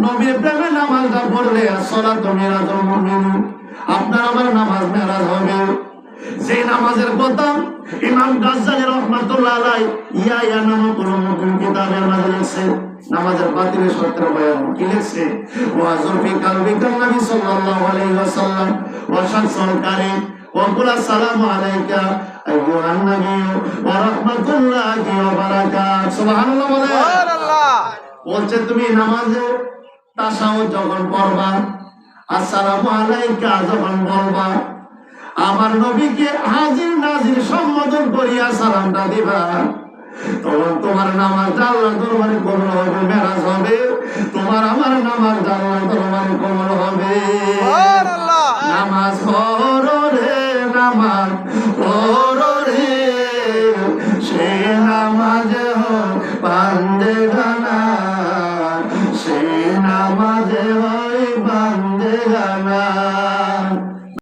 নবীর প্রেমে নামাজটা পড়লে আসলা তো মেরাজুল মুমিন আপনার আমার নামাজ মেরাজ হবে। যে নামাজের কথা ইমাম গাজ্জালি রহমাতুল্লাহ আলাই ইয়া ইয়া কোন নতুন কিতাবের মাঝে লিখছে নামাজের বাতিলের বয়ান কি লিখছে? ফি কালবি সাল্লাল্লাহু আলাইহি ওয়াসাল্লাম ওয়া শামসুল কারীম ওয়া কুল আসসালামু আলাইকা আইয়ুহান নবী ওয়া রাহমাতুল্লাহি ওয়া বারাকাতুহু। সুবহানাল্লাহ বলে বলছে তুমি নামাজে তাসাও যখন পড়বা আসসালামু আলাইকা যখন বলবা আমার নবীকে হাজির নাজির সম্বোধন করিয়া সালামটা দিবা। তখন তোমার নামাজ আল্লাহ দরবারে কবল হবে মেরাজ হবে। তোমার আমার নামাজ আল্লাহ দরবারে কবল হবে। নামাজ পড়ো রে নামাজ পড়ো রে। সে নামাজ বান্দে গানা হয় বান্দে গানা